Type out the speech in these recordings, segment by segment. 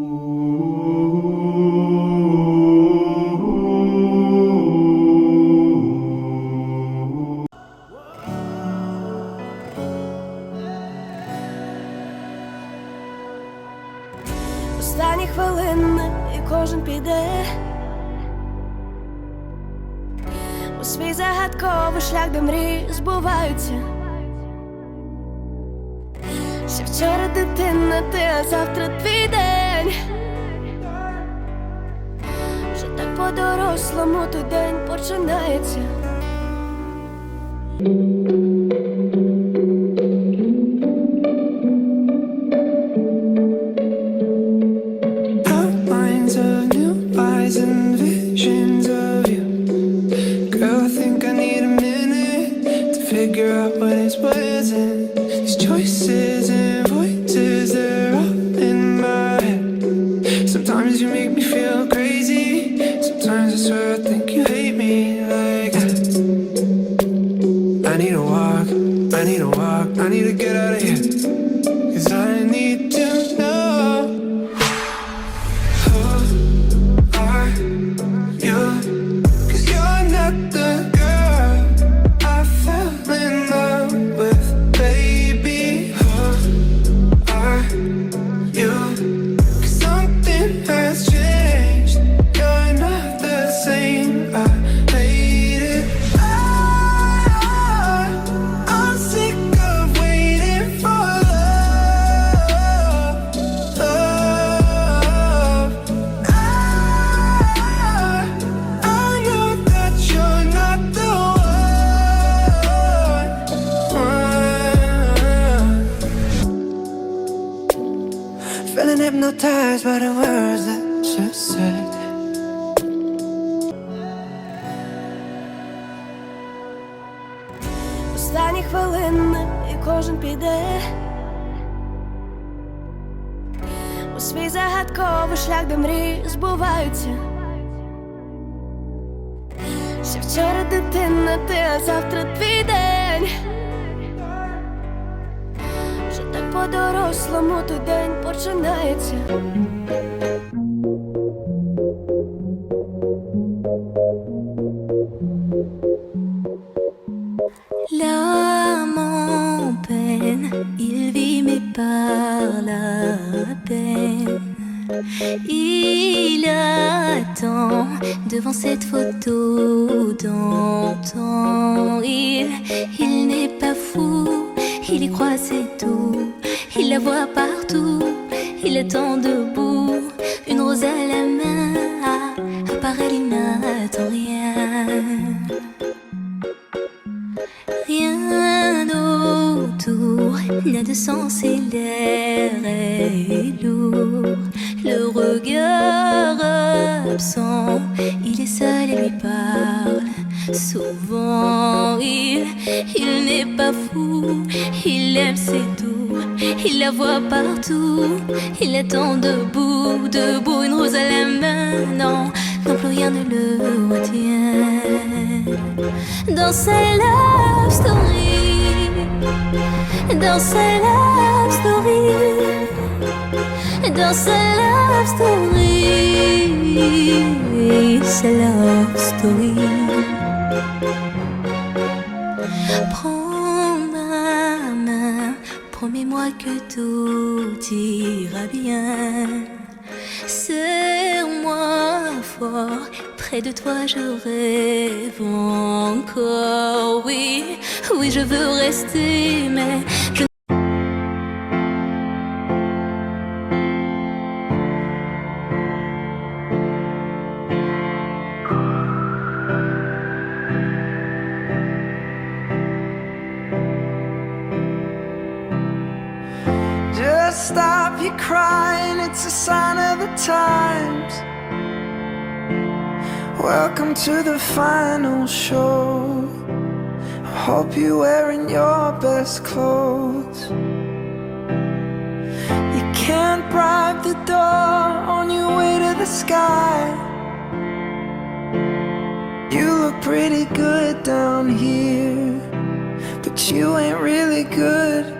Останні хвилини і кожен піде у свій загадковий шлях, де мрії збуваються. Ще вчора дитина, ти, а завтра твій день день, вже так по-дорослому той день починається. figure out what is what isn't. These choices. I need to walk, I need to get out of here. Hypnotized by the words that you said. Останні хвилини і кожен піде у свій загадковий шлях, де мрії збуваються. Ще вчора дитина, ти, а завтра твій день. Вже так по-дорослому той день починається. L'âme en peine, il vit mais par la peine. Il attend devant cette photo d'antan. Il, il n'est pas fou, il y croit c'est tout. Il la voit partout, il attend debout, une rose à la main. Ah, elle, il n'attend rien. Rien autour n'a de sens et l'air est lourd. Le regard absent, il est seul et lui parle. Souvent, il, il n'est pas fou, Il la voit partout, il attend debout, debout, une rose à la main. Non, non plus rien ne le retient. Dans sa love story, dans sa love story, dans sa love story, sa love story. Promets-moi que tout ira bien. Serre-moi fort, près de toi je rêve encore. Oui, oui, je veux rester, mais je stop you crying, it's a sign of the times. Welcome to the final show. I hope you're wearing your best clothes. You can't bribe the door on your way to the sky. You look pretty good down here, but you ain't really good.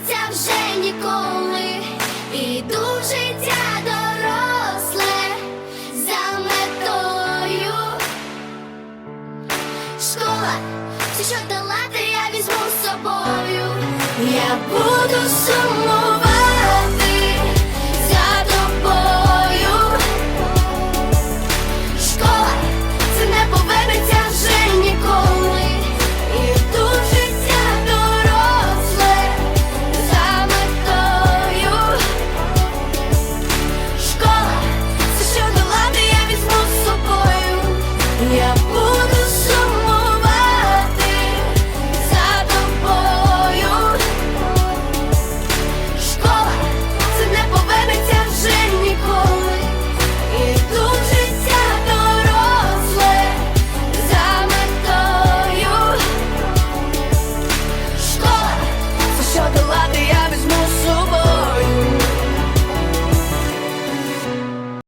місяця вже ніколи, іду в життя доросле за метою. Школа, все, що дала, я візьму з собою. Я буду сумувати.